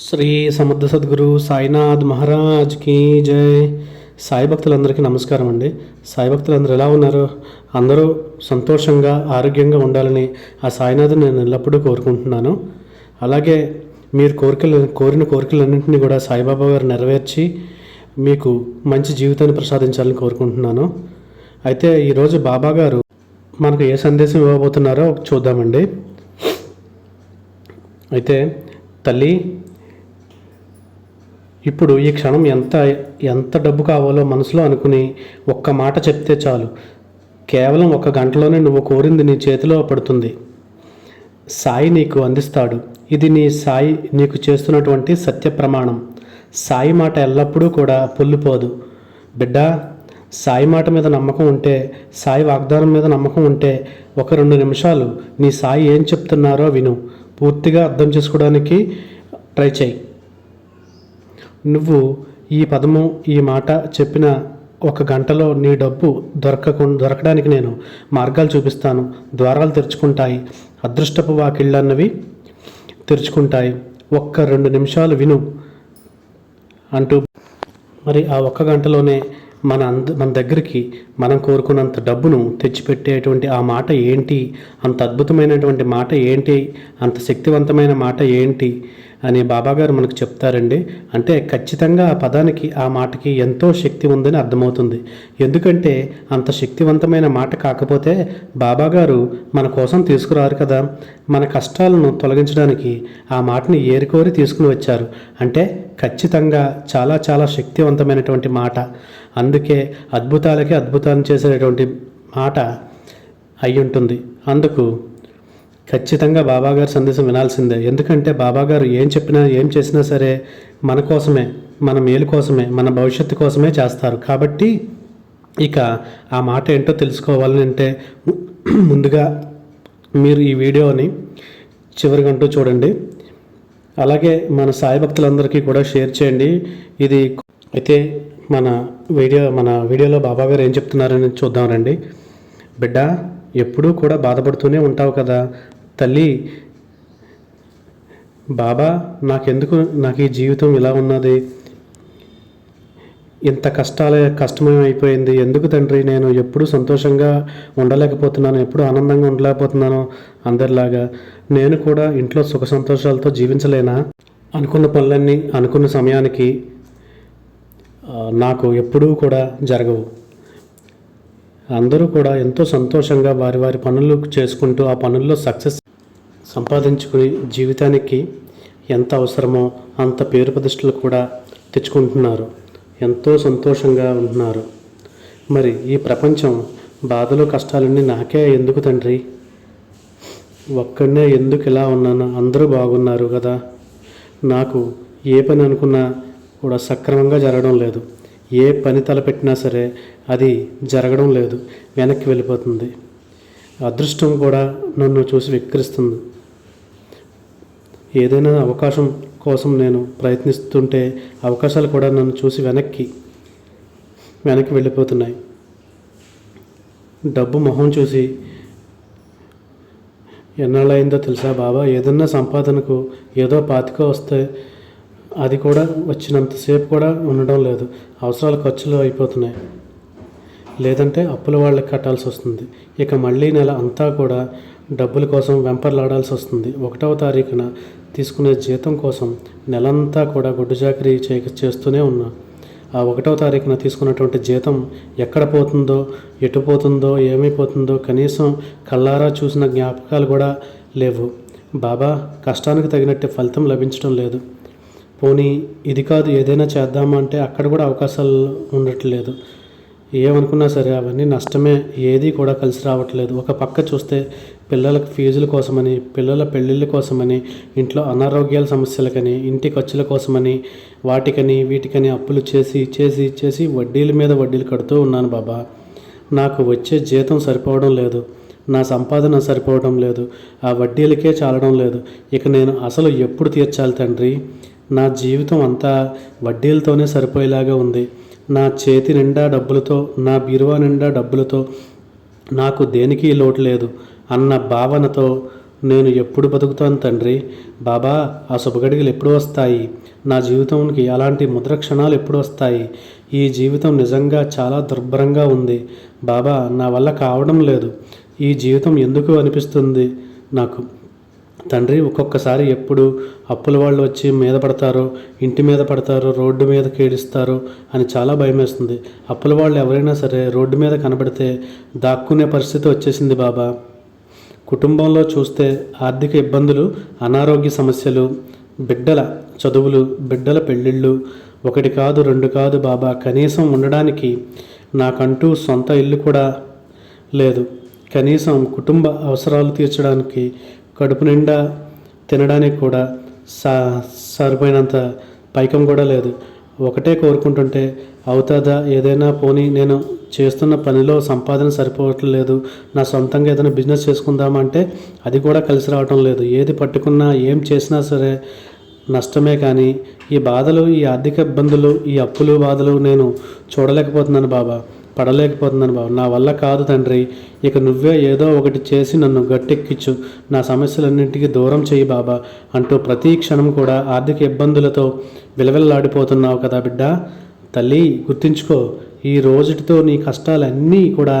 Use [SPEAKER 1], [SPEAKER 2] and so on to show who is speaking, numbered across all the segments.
[SPEAKER 1] శ్రీ సమర్థ సద్గురు సాయినాథ్ మహారాజ్ కీ జై. సాయి భక్తులందరికీ నమస్కారం అండి. సాయి భక్తులందరూ ఎలా ఉన్నారు? అందరూ సంతోషంగా ఆరోగ్యంగా ఉండాలని ఆ సాయినాథ్ నేను ఎల్లప్పుడూ కోరుకుంటున్నాను. అలాగే మీరు కోరికలు కోరిన కోరికలన్నింటినీ కూడా సాయిబాబా గారు నెరవేర్చి మీకు మంచి జీవితాన్ని ప్రసాదించాలని కోరుకుంటున్నాను. అయితే ఈరోజు బాబా గారు మనకు ఏ సందేశం ఇవ్వబోతున్నారో చూద్దామండి. అయితే తల్లి ఇప్పుడు ఈ క్షణం ఎంత ఎంత డబ్బు కావాలో మనసులో అనుకుని ఒక్క మాట చెప్తే చాలు. కేవలం ఒక గంటలోనే నువ్వు కోరింది నీ చేతిలో పడుతుంది. సాయి నీకు అందిస్తాడు. ఇది నీ సాయి నీకు చేస్తున్నటువంటి సత్య ప్రమాణం. సాయి మాట ఎల్లప్పుడూ కూడా పొల్లిపోదు. బిడ్డ సాయి మాట మీద నమ్మకం ఉంటే సాయి వాగ్దానం మీద నమ్మకం ఉంటే ఒక రెండు నిమిషాలు నీ సాయి ఏం చెప్తున్నారో విను. పూర్తిగా అర్థం చేసుకోవడానికి ట్రై చేయి. నువ్వు ఈ పదము ఈ మాట చెప్పిన ఒక గంటలో నీ డబ్బు దొరకకు దొరకడానికి నేను మార్గాలు చూపిస్తాను. ద్వారాలు తెరుచుకుంటాయి. అదృష్టపు వాకిళ్ళన్నవి తెరుచుకుంటాయి. ఒక్క రెండు నిమిషాలు విను అంటూ మరి ఆ ఒక్క గంటలోనే మన అంద మన దగ్గరికి మనం కోరుకున్నంత డబ్బును తెచ్చిపెట్టేటువంటి ఆ మాట ఏంటి? అంత అద్భుతమైనటువంటి మాట ఏంటి? అంత శక్తివంతమైన మాట ఏంటి? అని బాబాగారు మనకు చెప్తారండి. అంటే ఖచ్చితంగా ఆ పదానికి ఆ మాటకి ఎంతో శక్తి ఉందని అర్థమవుతుంది. ఎందుకంటే అంత శక్తివంతమైన మాట కాకపోతే బాబాగారు మన కోసం తీసుకురారు కదా. మన కష్టాలను తొలగించడానికి ఆ మాటని ఏరికోరి తీసుకుని వచ్చారు. అంటే ఖచ్చితంగా చాలా చాలా శక్తివంతమైనటువంటి మాట. అందుకే అద్భుతాలకే అద్భుతాన్ని చేసేటువంటి మాట అయి ఉంటుంది అందుకు ఖచ్చితంగా బాబాగారి సందేశం వినాల్సిందే. ఎందుకంటే బాబాగారు ఏం చెప్పినా ఏం చేసినా సరే మన కోసమే మన మేలు కోసమే మన భవిష్యత్తు కోసమే చేస్తారు. కాబట్టి ఇక ఆ మాట ఏంటో తెలుసుకోవాలని అంటే ముందుగా మీరు ఈ వీడియోని చివరి గంటూ చూడండి. అలాగే మన సాయి భక్తులందరికీ కూడా షేర్ చేయండి. ఇది అయితే మన వీడియో మన వీడియోలో బాబా గారు ఏం చెప్తున్నారని చూద్దాం రండి. బిడ్డ ఎప్పుడూ కూడా బాధపడుతూనే ఉంటావు కదా. తల్లి బాబా నాకెందుకు నాకు ఈ జీవితం ఇలా ఉన్నది? ఇంత కష్టాలే కష్టమే అయిపోయింది. ఎందుకు తండ్రి నేను ఎప్పుడు సంతోషంగా ఉండలేకపోతున్నాను ఎప్పుడు ఆనందంగా ఉండలేకపోతున్నాను అందరిలాగా. నేను కూడా ఇంట్లో సుఖ సంతోషాలతో జీవించలేనా? అనుకున్న పనులన్నీ అనుకున్న సమయానికి నాకు ఎప్పుడూ కూడా జరగవు. అందరూ కూడా ఎంతో సంతోషంగా వారి వారి పనులు చేసుకుంటూ ఆ పనుల్లో సక్సెస్ సంపాదించుకుని జీవితానికి ఎంత అవసరమో అంత పేరు ప్రతిష్టలు కూడా తెచ్చుకుంటున్నారు. ఎంతో సంతోషంగా ఉంటున్నారు. మరి ఈ ప్రపంచం బాధలు కష్టాలన్నీ నాకే ఎందుకు తండ్రి? ఒక్కడనే ఎందుకు ఇలా ఉన్నాను? అందరూ బాగున్నారు కదా. నాకు ఏ పని అనుకున్నా కూడా సక్రమంగా జరగడం లేదు. ఏ పని తలపెట్టినా సరే అది జరగడం లేదు. వెనక్కి వెళ్ళిపోతుంది. అదృష్టం కూడా నన్ను చూసి వెక్కిరిస్తుంది. ఏదైనా అవకాశం కోసం నేను ప్రయత్నిస్తుంటే అవకాశాలు కూడా నన్ను చూసి వెనక్కి వెనక్కి వెళ్ళిపోతున్నాయి. డబ్బు మొహం చూసి ఎన్నాళ్ళయిందో తెలుసా బాబా? ఏదన్నా సంపాదనకు ఏదో పాతిక వస్తే అది కూడా వచ్చినంతసేపు కూడా ఉండడం లేదు. అవసరాల ఖర్చులు అయిపోతున్నాయి. లేదంటే అప్పుల వాళ్ళకి కట్టాల్సి వస్తుంది. ఇక మళ్ళీ నెల అంతా కూడా డబ్బుల కోసం వెంపర్లాడాల్సి వస్తుంది. ఒకటవ తారీఖున తీసుకునే జీతం కోసం నెలంతా కూడా గుడ్డు చాకరీ చే చేస్తూనే ఉన్నా. ఆ ఒకటవ తారీఖున తీసుకున్నటువంటి జీతం ఎక్కడ పోతుందో ఎటు పోతుందో ఏమైపోతుందో కనీసం కళ్ళారా చూసిన జ్ఞాపకాలు కూడా లేవు. బాబా కష్టానికి తగినట్టు ఫలితం లభించడం లేదు. పోనీ ఇది కాదు ఏదైనా చేద్దామా అంటే అక్కడ కూడా అవకాశాలు ఉండట్లేదు. ఏమనుకున్నా సరే అవన్నీ నష్టమే ఏది కూడా కలిసి రావట్లేదు. ఒక పక్క చూస్తే పిల్లలకు ఫీజుల కోసమని పిల్లల పెళ్ళిళ్ళ కోసమని ఇంట్లో అనారోగ్యాల సమస్యలకని ఇంటి ఖర్చుల కోసమని వాటికని వీటికని అప్పులు చేసి చేసి చేసి వడ్డీల మీద వడ్డీలు కడుతూ ఉన్నాను బాబా. నాకు వచ్చే జీతం సరిపోవడం లేదు. నా సంపాదన సరిపోవడం లేదు. ఆ వడ్డీలకే చాలడం లేదు. ఇక నేను అసలు ఎప్పుడు తీర్చాలి తండ్రి? నా జీవితం అంతా వడ్డీలతోనే సరిపోయేలాగా ఉంది. నా చేతి నిండా డబ్బులతో నా బీరువా నిండా డబ్బులతో నాకు దేనికి లోటు లేదు అన్న భావనతో నేను ఎప్పుడు బతుకుతాను తండ్రి. బాబా ఆ శుభగడిగలు ఎప్పుడు వస్తాయి? నా జీవితానికి అలాంటి ముద్ర క్షణాలు ఎప్పుడు వస్తాయి? ఈ జీవితం నిజంగా చాలా దుర్భరంగా ఉంది. బాబా నా వల్ల కావడం లేదు. ఈ జీవితం ఎందుకు అనిపిస్తుంది నాకు? తండ్రి ఒక్కొక్కసారి ఎప్పుడు అప్పుల వాళ్ళు వచ్చి మీద పడతారో ఇంటి మీద పడతారో రోడ్డు మీద కేడిస్తారో అని చాలా భయం వేస్తుంది అప్పుల వాళ్ళు ఎవరైనా సరే రోడ్డు మీద కనబడితే దాక్కునే పరిస్థితి వచ్చేసింది బాబా. కుటుంబంలో చూస్తే ఆర్థిక ఇబ్బందులు అనారోగ్య సమస్యలు బిడ్డల చదువులు బిడ్డల పెళ్ళిళ్ళు ఒకటి కాదు రెండు కాదు బాబా. కనీసం ఉండడానికి నాకంటూ సొంత ఇల్లు కూడా లేదు. కనీసం కుటుంబ అవసరాలు తీర్చడానికి కడుపు నిండా తినడానికి కూడా సా సరిపోయినంత పైకం కూడా లేదు. ఒకటే కోరుకుంటుంటే అవుతుందా? ఏదైనా పోనీ నేను చేస్తున్న పనిలో సంపాదన సరిపోవట్లేదు. నా సొంతంగా ఏదైనా బిజినెస్ చేసుకుందామంటే అది కూడా కలిసి రావటం లేదు. ఏది పట్టుకున్నా ఏం చేసినా సరే నష్టమే కానీ ఈ బాధలు ఈ ఆర్థిక ఇబ్బందులు ఈ అప్పులు బాధలు నేను చూడలేకపోతున్నాను బాబా. పడలేకపోతున్నాను బాబు. నా వల్ల కాదు తండ్రి. ఇక నువ్వే ఏదో ఒకటి చేసి నన్ను గట్టెక్కించు నా సమస్యలన్నింటికి దూరం చేయి బాబా అంటూ ప్రతి క్షణం కూడా ఆర్థిక ఇబ్బందులతో విలవిల్లాడిపోతున్నావు కదా బిడ్డ. తల్లి గుర్తుంచుకో ఈ రోజుటితో నీ కష్టాలన్నీ కూడా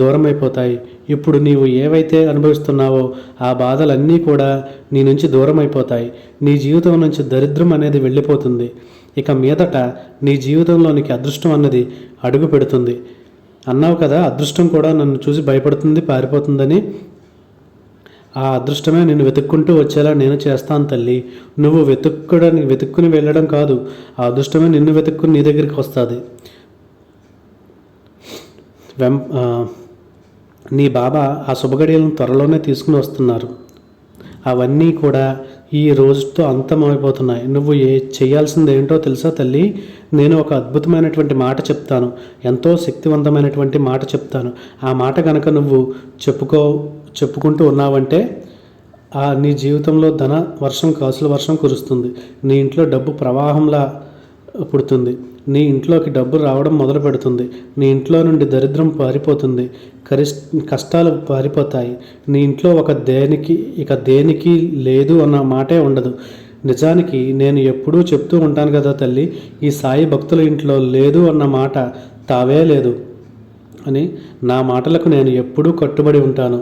[SPEAKER 1] దూరం అయిపోతాయి ఇప్పుడు నీవు ఏవైతే అనుభవిస్తున్నావో ఆ బాధలన్నీ కూడా నీ నుంచి దూరం అయిపోతాయి నీ జీవితం నుంచి దరిద్రం అనేది వెళ్ళిపోతుంది. ఇక మీదట నీ జీవితంలోనికి అదృష్టం అన్నది అడుగు పెడుతుంది. అన్నావు కదా అదృష్టం కూడా నన్ను చూసి భయపడుతుంది పారిపోతుందని. ఆ అదృష్టమే నిన్ను వెతుక్కుంటూ వచ్చేలా నేను చేస్తాను తల్లి. నువ్వు వెతుక్కడానికి వెతుక్కుని వెళ్ళడం కాదు ఆ అదృష్టమే నిన్ను వెతుక్కుని నీ దగ్గరికి వస్తుంది. వెం నీ బాబా ఆ శుభగడియలను త్వరలోనే తీసుకుని వస్తున్నారు. అవన్నీ కూడా ఈ రోజుతో అంతమైపోతున్నాయి నువ్వు ఏ చేయాల్సింది ఏంటో తెలుసా తల్లి? నేను ఒక అద్భుతమైనటువంటి మాట చెప్తాను. ఎంతో శక్తివంతమైనటువంటి మాట చెప్తాను. ఆ మాట కనుక నువ్వు చెప్పుకో చెప్పుకుంటూ ఉన్నావంటే ఆ నీ జీవితంలో ధన వర్షం కాసుల వర్షం కురుస్తుంది. నీ ఇంట్లో డబ్బు ప్రవాహంలా పుడుతుంది. నీ ఇంట్లోకి డబ్బు రావడం మొదలు పెడుతుంది. నీ ఇంట్లో నుండి దరిద్రం పారిపోతుంది. కరిష్ కష్టాలు పారిపోతాయి. నీ ఇంట్లో ఒక దేనికి ఇక దేనికి లేదు అన్న మాటే ఉండదు. నిజానికి నేను ఎప్పుడూ చెప్తూ ఉంటాను కదా తల్లి ఈ సాయి భక్తుల ఇంట్లో లేదు అన్న మాట తావే లేదు అని నా మాటలకు నేను ఎప్పుడూ కట్టుబడి ఉంటాను.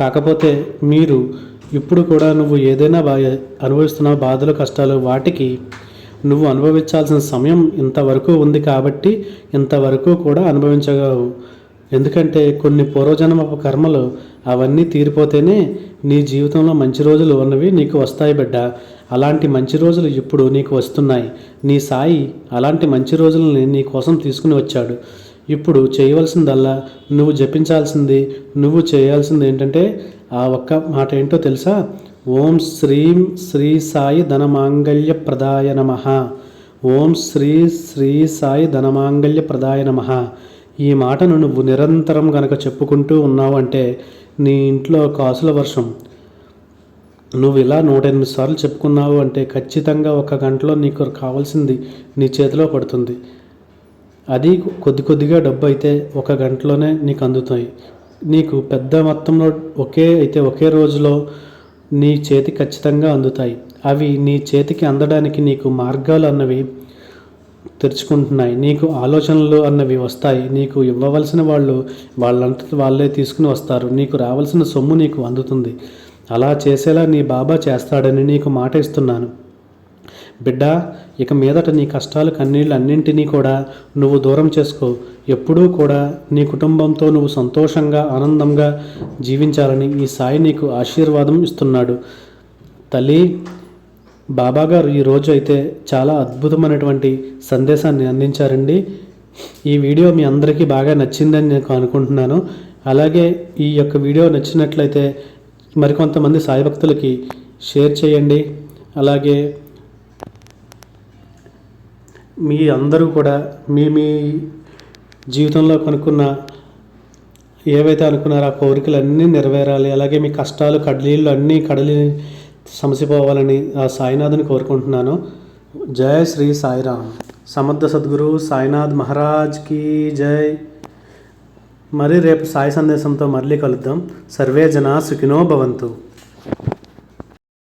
[SPEAKER 1] కాకపోతే మీరు ఇప్పుడు కూడా నువ్వు ఏదైనా బా అనుభవిస్తున్న బాధలు కష్టాలు వాటికి నువ్వు అనుభవించాల్సిన సమయం ఇంతవరకు ఉంది కాబట్టి ఇంతవరకు కూడా అనుభవించగలవు. ఎందుకంటే కొన్ని పూర్వజన్మపు కర్మలు అవన్నీ తీరిపోతేనే నీ జీవితంలో మంచి రోజులు ఉన్నవి నీకు వస్తాయి బిడ్డ. అలాంటి మంచి రోజులు ఇప్పుడు నీకు వస్తున్నాయి. నీ సాయి అలాంటి మంచి రోజులని నీ కోసం తీసుకుని వచ్చాడు. ఇప్పుడు చేయవలసిందల్లా నువ్వు జపించాల్సింది నువ్వు చేయాల్సింది ఏంటంటే ఆ ఒక్క మాట ఏంటో తెలుసా? ఓం శ్రీం శ్రీ సాయి ధనమాంగళ్య ప్రదాయ నమ. ఓం శ్రీ శ్రీ సాయి ధనమాంగళ్య ప్రదాయ నమ. ఈ మాటను నువ్వు నిరంతరం గనక చెప్పుకుంటూ ఉన్నావు అంటే నీ ఇంట్లో కాసుల వర్షం. నువ్వు ఇలా నూట ఎనిమిది సార్లు చెప్పుకున్నావు అంటే ఖచ్చితంగా ఒక గంటలో నీకు కావాల్సింది నీ చేతిలో పడుతుంది. అది కొద్ది కొద్దిగా డబ్బు అయితే ఒక గంటలోనే నీకు అందుతాయి. నీకు పెద్ద మొత్తంలో ఒకే అయితే ఒకే రోజులో నీ చేతి ఖచ్చితంగా అందుతాయి. అవి నీ చేతికి అందడానికి నీకు మార్గాలు అన్నవి తెరుచుకుంటున్నాయి. నీకు ఆలోచనలు అన్నవి వస్తాయి. నీకు ఇవ్వవలసిన వాళ్ళు వాళ్ళంతటి వాళ్ళే తీసుకుని వస్తారు. నీకు రావాల్సిన సొమ్ము నీకు అందుతుంది. అలా చేసేలా నీ బాబా చేస్తాడని నీకు మాట ఇస్తున్నాను. బిడ్డ ఇక మీదట నీ కష్టాలు కన్నీళ్ళు అన్నింటినీ కూడా నువ్వు దూరం చేసుకో. ఎప్పుడూ కూడా నీ కుటుంబంతో నువ్వు సంతోషంగా ఆనందంగా జీవించాలని ఈ సాయి నీకు ఆశీర్వాదం ఇస్తున్నాడు. తల్లి బాబా గారు ఈరోజు అయితే చాలా అద్భుతమైనటువంటి సందేశాన్ని అందించారండి. ఈ వీడియో మీ అందరికీ బాగా నచ్చిందని నేను అనుకుంటున్నాను. అలాగే ఈ యొక్క వీడియో నచ్చినట్లయితే మరికొంతమంది సాయి భక్తులకి షేర్ చేయండి. అలాగే మీ అందరూ కూడా మీ మీ జీవితంలో కనుక్కున్న ఏవైతే అనుకున్నారో ఆ కోరికలన్నీ నెరవేరాలి అలాగే మీ కష్టాలు కడలీళ్ళు అన్నీ కడలి సమసిపోవాలని ఆ సాయినాథుని కోరుకుంటున్నాను. జయ శ్రీ సాయిరామ్. సమర్థ సద్గురు సాయినాథ్ మహారాజ్కి జై. మరి రేపు సాయి సందేశంతో మళ్ళీ కలుద్దాం. సర్వే జనా సుఖినో భవంతు.